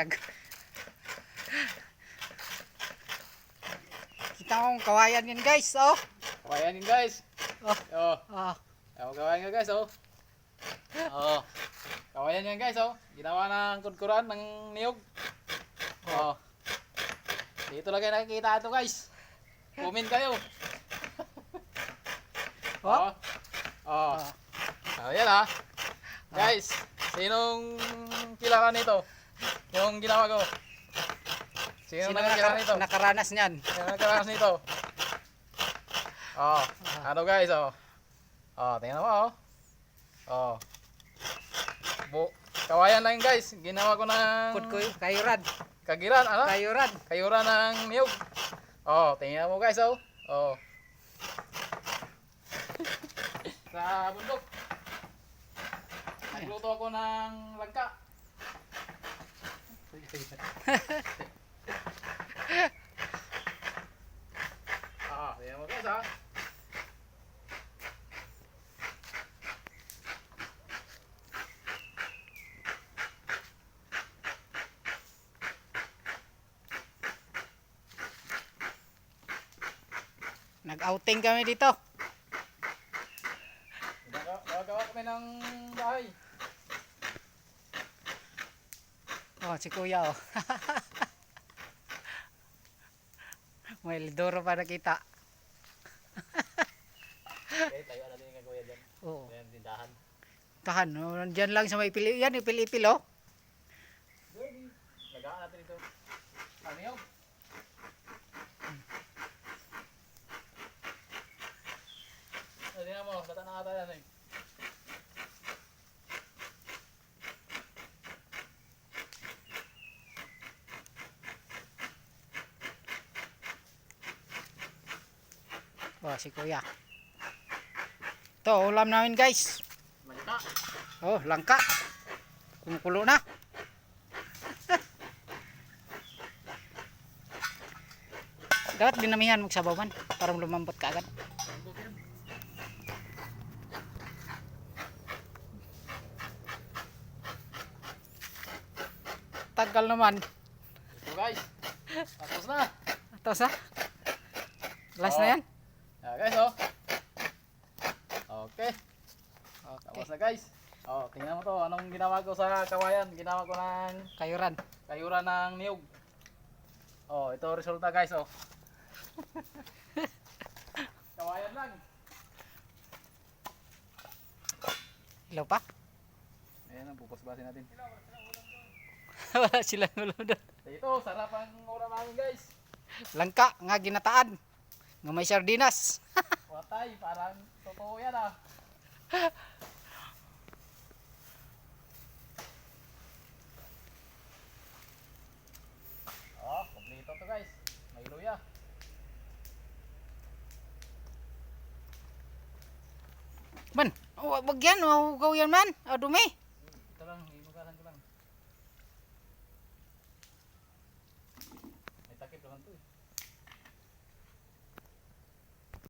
Kag Kita mo ang kawayan yan guys, oh. Kawayan yun guys. Oh. Oh. Oh, Oh, kawayan nga guys, oh. Oh. Kawayan yan guys, oh. Ginawa ng kudkuran ng niyog. Oh. Dito lang kayo nakikita ito guys. Comment kayo. Oh. Oh. Oh. Oh, yan ah. Guys, sinong kilala nito? Yung ginawa ko. Sino, Sino naka- nito? nakaranas niyan? Sino nakakilala nito? Oh, ano guys, oh. Oh, tingnan mo, oh. Oh. Bu kawayan lang guys. Ginawa ko ng Kud ko kayuran. kagiran, ano? Kayuran. Kayuran ng niyog. Oh, tingnan mo guys, oh. Oh. Sa bundok. Nagluto ako ng langka. Ah, tingnan mo guys. Nag-outing kami dito. Gawa- Gagawa kami ng bahay. Oh, si Kuya oh. May lidoro pa nakita. Okay, tayo natin yung kuya dyan. Oo. Ayan, tindahan. Tahan, oh, nandyan lang sa may pili. Yan, ipil-ipil oh. Lagaan natin ito. Ano yun? Hindi na mo, bata na ata yan eh. Oh, si Kuya. Ito, ulam namin guys. Malita. Oh, langka. Kumukulo na. Dapat dinamihan magsabaw man para lumambot ka agad. Tagal naman. Ito guys. Tapos na. Ito sa. Last na Oh. yan. Yeah, guys oh. Okay. Okay. Tapos na guys. Oh, tingnan mo to. Anong ginawa ko sa kawayan? Ginawa ko ng Kayuran. kayuran ng niyog. Oh, ito resulta guys oh. kawayan lang. Ilaw pa? Ayan pupusbasin natin. Wala silang ulo doon. Ito, sarap ang ulam namin guys. Langka nga ginataan. Nga may sardinas. Watay, parang totoo yan ah. Oh, kompleto to guys. May luya. Man, wag yan, mahugaw yan man. Ah, dumi.